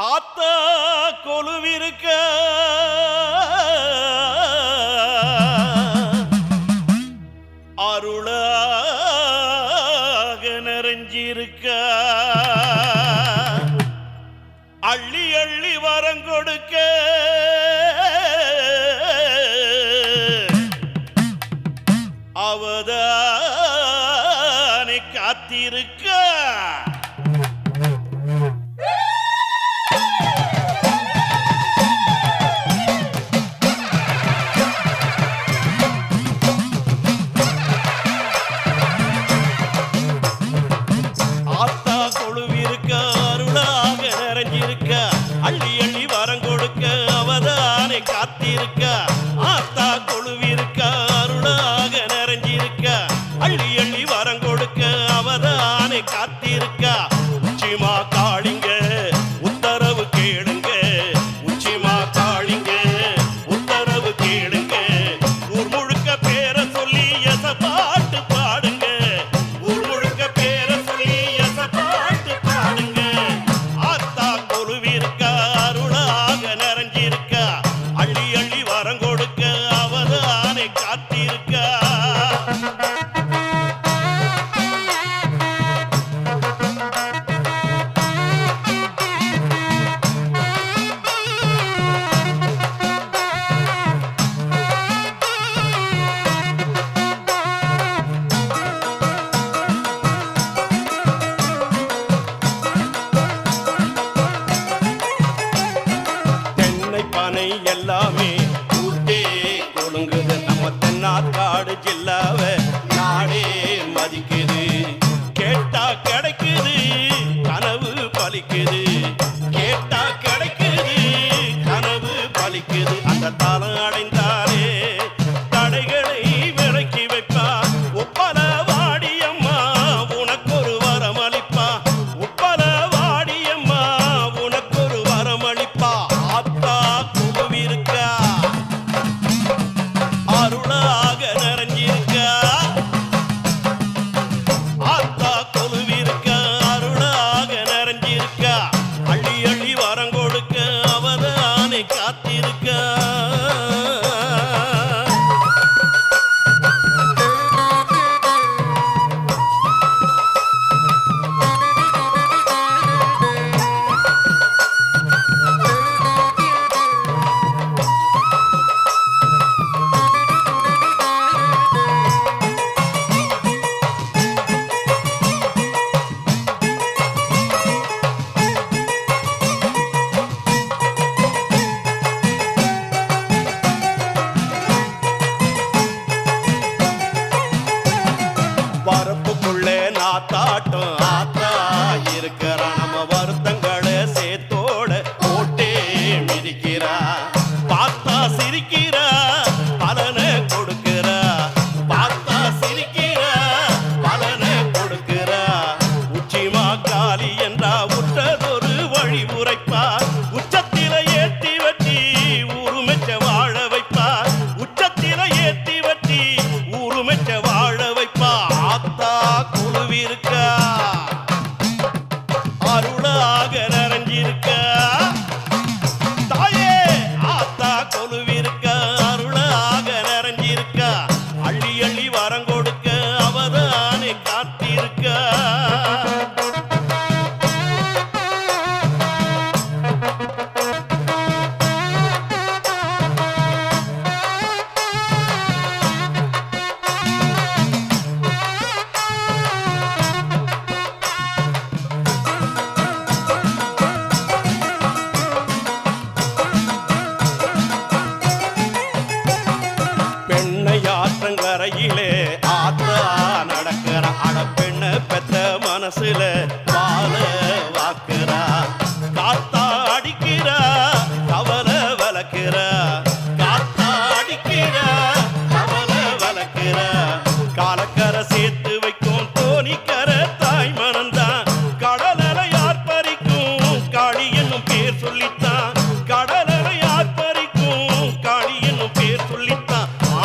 ஆத்தா கொலுவிருக்க அருளாக நிறைஞ்சிருக்க. அள்ளி அள்ளி வரம் கொடுக்க. அவதானை காத்திருக்க. தானே எல்லாமே கூட்டே கொழுங்குது நம்ம தென்னாற்காடு ஜில்லாவ நாடே மதிக்குது. கேட்டா கிடைக்குது கனவு பலிக்குது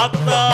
আত্মা